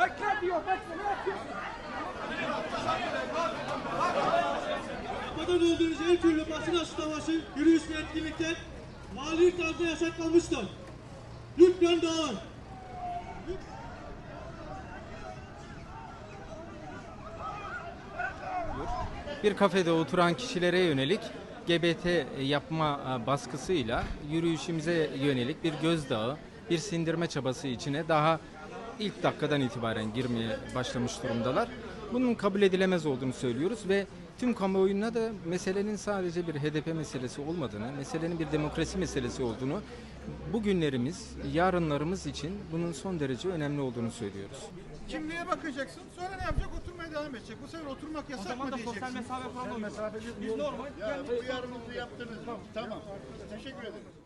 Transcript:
Bekle diyor, bekle. Ne yapıyorsun? Yapmadan olduğunuz her türlü basın açıklaması, yürüyüş ve etkinlikler mali tarzda yasaklanmıştır. Lütfen dağılın. bir kafede oturan kişilere yönelik GBT yapma e, baskısıyla yürüyüşümüze yönelik bir gözdağı, bir sindirme çabası içine daha ilk dakikadan itibaren girmeye başlamış durumdalar. Bunun kabul edilemez olduğunu söylüyoruz ve tüm kamuoyuna da meselenin sadece bir HDP meselesi olmadığını, meselenin bir demokrasi meselesi olduğunu, bugünlerimiz, yarınlarımız için bunun son derece önemli olduğunu söylüyoruz. Kimliğe bakacaksın. Sonra ne yapacak? Oturmaya devam edecek. Bu sefer oturmak yasak O zaman mı da diyeceksin? sosyal mesafe falan oluyor. Biz normal Ya bu uyarınızı yaptınız. Tamam. Teşekkür ederim.